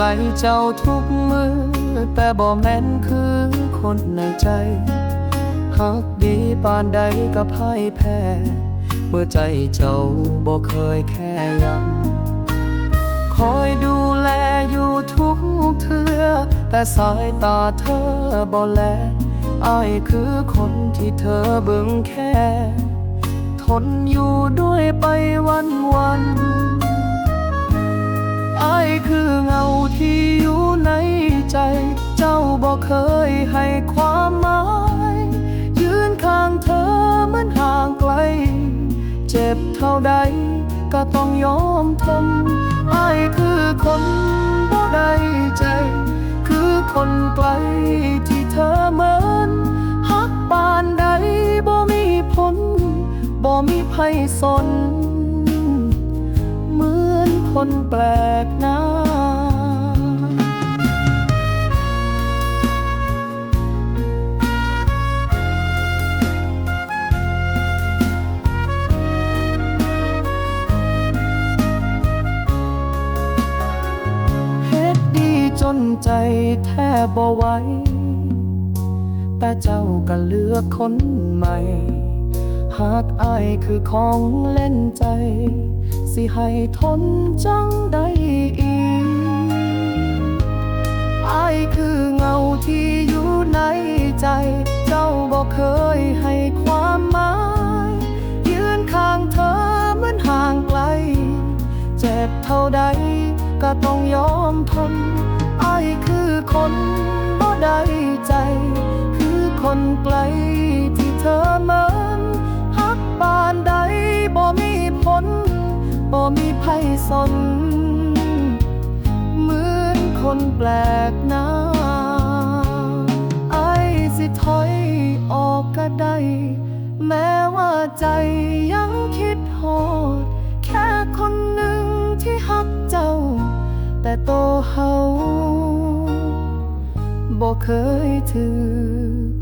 ลเจ้าทุกมือ แต่บ่แม่นคือคนในใจหักดีปานใดก็พ่ายแพ้ เมื่อใจเจ้าบ่เคยแค่ยังคอยดูแลอยู่ทุกเทือ แต่สายตาเธอบ่แลอายคือคนที่เธอเบิ่งแค่ ทนอยู่ด้วยไปวันวันายคือเงาที่อยู่ในใจ เจ้าบ่เคยให้ความหมาย ยืนข้างเธอเหมือนห่างไกล เจ็บเท่าใดก็ต้องยอมทนอายคือคนบ่ได้ใจ คือคนไกลที่เธอเหมือนหักปานใดบ่มีผลบ่มีไผสน คนแปลกหน้า เฮ็ดดีจนใจแทบบ่ไหวแต่เจ้าก็เลือกคนใหม่ หากอายคือของเล่นใจ สิให้ทนจังได้อีกอายคือเงาที่อยู่ในใจ เจ้าบอกเคยให้ความหมาย ยืนข้างเธอเหมือนห่างไกล เจ็บเท่าใดก็ต้องยอมทนอายคือคนบ่ได้ใจ คือคนไกล บ่มีไผสน เหมือนคนแปลกหน้าไอ้สิถอยออกก็ได้ แม้ว่าใจยังคิดโหด แค่คนหนึ่งที่หักเจ้า แต่โตเฮาบ่เคยถือก